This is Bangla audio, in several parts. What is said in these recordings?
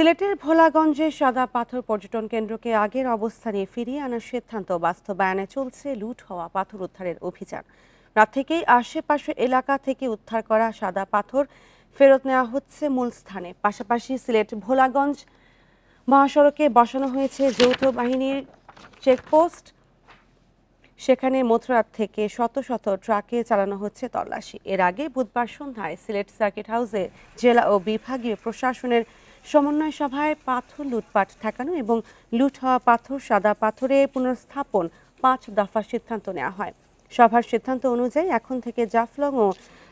সিলেটের ভোলাগঞ্জে সাদা পাথর পর্যটন কেন্দ্রকে আগের অবস্থানে ফিরিয়ে আনার সিদ্ধান্ত বাস্তবায়নে চলছে লুট হওয়া পাথর উদ্ধারের অভিযান। রাত থেকেই আশেপাশে এলাকা থেকে উদ্ধার করা সাদা পাথর ফেরত নেওয়া হচ্ছে মূল স্থানে। পাশাপাশি সিলেট ভোলাগঞ্জ মহাসড়কে বসানো হয়েছে যৌথ বাহিনীর চেকপোস্ট। সেখানে মধ্যরাত থেকে শত শত ট্রাকে চালানো হচ্ছে তল্লাশি। এর আগে বুধবার সন্ধ্যায় সিলেট সার্কিট হাউসে জেলা ও বিভাগীয় প্রশাসনের সমন্বয় সভায় পাথর লুটপাট ঠেকানো এবং লুট হওয়া পাথর, সাদা পাথরে পুনর্স্থাপন পাঁচ দফা সিদ্ধান্ত নেওয়া হয়। সভার সিদ্ধান্ত অনুযায়ী এখন থেকে জাফলং ও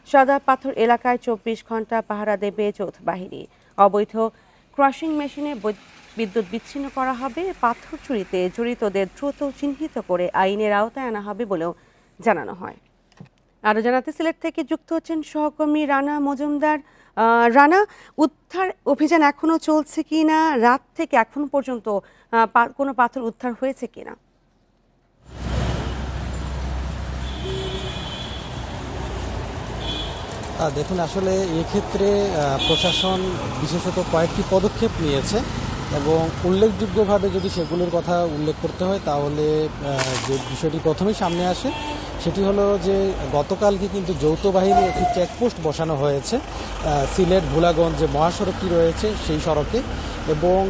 সাদা পাথর এলাকায় চব্বিশ ঘণ্টা পাহারা দেবে যৌথ বাহিনী। অবৈধ ক্রাশিং মেশিনে বিদ্যুৎ বিচ্ছিন্ন করা হবে, পাথর চুরিতে জড়িতদের দ্রুত চিহ্নিত করে আইনের আওতায় আনা হবে বলেও জানানো হয়। আরও জানাতে সিলেট থেকে যুক্ত হচ্ছেন সহকর্মী রানা মজুমদার। রানা উদ্ধার অভিযান এখনও চলছে কিনা? রাত থেকে এখন পর্যন্ত কোনো পাথর উদ্ধার হয়েছে কিনা? আহ, দেখুন আসলে এক্ষেত্রে প্রশাসন বিশেষত কয়েকটি পদক্ষেপ নিয়েছে এবং উল্লেখযোগ্যভাবে যদি সেগুলোর কথা উল্লেখ করতে হয় তাহলে যে বিষয়টি প্রথমেই সামনে আসে সেটি হলো যে গতকালকে কিন্তু যৌথ বাহিনীর একটি চেকপোস্ট বসানো হয়েছে সিলেট ভোলাগঞ্জ যে মহাসড়কটি রয়েছে সেই সড়কে এবং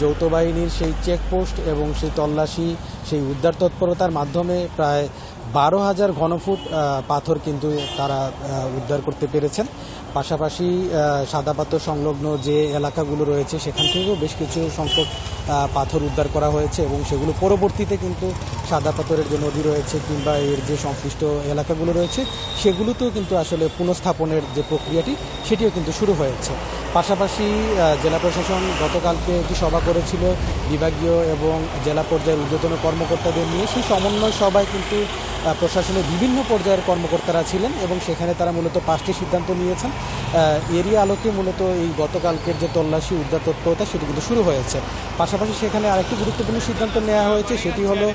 যৌথ বাহিনীর সেই চেকপোস্ট এবং সেই তল্লাশি, সেই উদ্ধার তৎপরতার মাধ্যমে প্রায় বারো হাজার ঘনফুট পাথর কিন্তু তারা উদ্ধার করতে পেরেছেন। পাশাপাশি সাদা পাথর সংলগ্ন যে এলাকাগুলো রয়েছে, সেখান থেকেও বেশ কিছু সংখ্যক পাথর উদ্ধার করা হয়েছে এবং সেগুলো পরবর্তীতে কিন্তু সাদা পাথরের যে নদী রয়েছে কিংবা এর যে সংশ্লিষ্ট এলাকাগুলো রয়েছে, সেগুলোতেও কিন্তু আসলে পুনঃস্থাপনের যে প্রক্রিয়াটি, সেটিও কিন্তু শুরু হয়েছে। পাশাপাশি জেলা প্রশাসন গতকালকে একটি সভা করেছিল বিভাগীয় এবং জেলা পর্যায়ের ঊর্ধ্বতন কর্মকর্তাদের নিয়ে। সেই সমন্বয় সভায় কিন্তু প্রশাসনের বিভিন্ন পর্যায়ের কর্মকর্তারা ছিলেন এবং সেখানে তারা মূলত পাঁচটি সিদ্ধান্ত নিয়েছেন। এরই আলোকে মূলত এই গতকালকের যে তল্লাশি, উদ্ধার তৎপরতা সেটি কিন্তু শুরু হয়েছে। পাশাপাশি সেখানে আরেকটি গুরুত্বপূর্ণ সিদ্ধান্ত নেওয়া হয়েছে, সেটি হলো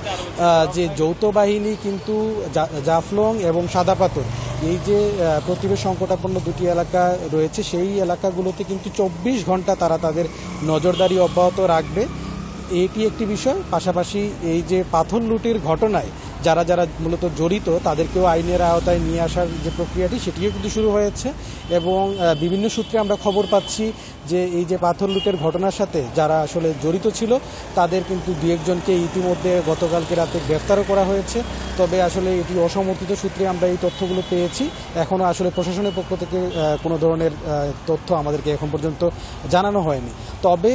যে যৌথ বাহিনী কিন্তু জাফলং এবং সাদাপাথর, এই যে প্রতিবেশ সংকটাপন্ন দুটি এলাকা রয়েছে, সেই এলাকাগুলোতে কিন্তু চব্বিশ ঘণ্টা তারা তাদের নজরদারি অব্যাহত রাখবে। এটি একটি বিষয়। পাশাপাশি এই যে পাথর লুটের ঘটনায় যারা যারা মূলত জড়িত, তাদেরকেও আইনের আওতায় নিয়ে আসার যে প্রক্রিয়াটি, সেটিও কিন্তু শুরু হয়েছে। এবং বিভিন্ন সূত্রে আমরা খবর পাচ্ছি যে এই যে পাথর লুটের ঘটনার সাথে যারা আসলে জড়িত ছিল, তাদের কিন্তু দু একজনকে ইতিমধ্যে গতকালকে রাতে গ্রেফতারও করা হয়েছে। তবে আসলে এটি অসমর্থিত সূত্রে আমরা এই তথ্যগুলো পেয়েছি। এখনও আসলে প্রশাসনের পক্ষ থেকে কোনো ধরনের তথ্য আমাদেরকে এখন পর্যন্ত জানানো হয়নি। তবে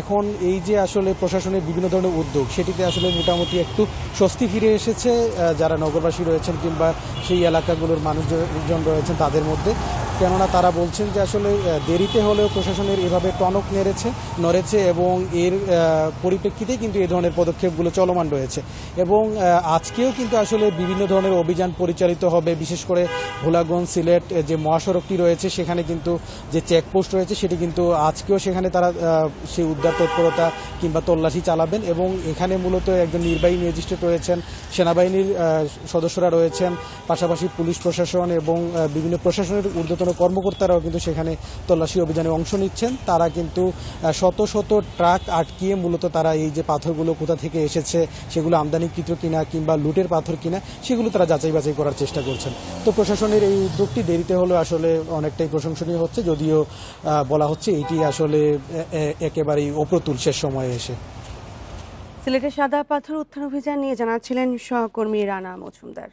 এখন এই যে আসলে প্রশাসনের বিভিন্ন ধরনের উদ্যোগ, সেটিতে আসলে মোটামুটি একটু স্বস্তি ফিরে এসেছে যারা নগরবাসী রয়েছেন কিংবা সেই এলাকাগুলোর মানুষজন রয়েছেন তাদের মধ্যে। কেননা তারা বলছেন যে আসলে দেরিতে হলেও প্রশাসনের এভাবে টনক নেড়েছে, নড়েছে এবং এর পরিপ্রেক্ষিতেই কিন্তু এই ধরনের পদক্ষেপগুলো চলমান রয়েছে। এবং আজকেও কিন্তু আসলে বিভিন্ন ধরনের অভিযান পরিচালিত হবে, বিশেষ করে ভোলাগঞ্জ সিলেট যে মহাসড়কটি রয়েছে, সেখানে কিন্তু যে চেকপোস্ট রয়েছে, সেটি কিন্তু আজকেও সেখানে তারা সেই উদ্ধার তৎপরতা কিংবা তল্লাশি চালাবেন এবং এখানে মূলত একজন নির্বাহী ম্যাজিস্ট্রেট রয়েছেন, সেনাবাহিনীর সদস্যরা রয়েছেন, পাশাপাশি পুলিশ প্রশাসন এবং বিভিন্ন প্রশাসনের ঊর্ধ্বতন কর্মকর্তারাও কিন্তু সেখানে তল্লাশি অভিযানে অংশ নিচ্ছেন। তারা কিন্তু শত শত ট্রাক আটকিয়ে মূলত তারা এই যে পাথরগুলো কোথা থেকে এসেছে, সেগুলো আমদানিকৃত কিনা কিংবা লুটের পাথর কিনা, সেগুলো তারা যাচাই বাছাই করার চেষ্টা করছেন। তো প্রশাসনের এই উদ্যোগটি দেরিতে হলেও আসলে অনেকটাই প্রশংসনীয় হচ্ছে, যদিও বলা হচ্ছে এটি আসলে একেবারেই অপ্রতুল শেষ সময়ে এসে। সিলেটের সাদা পাথর উত্থান অভিযান নিয়ে জানাচ্ছিলেন সহকর্মী রানা মজুমদার।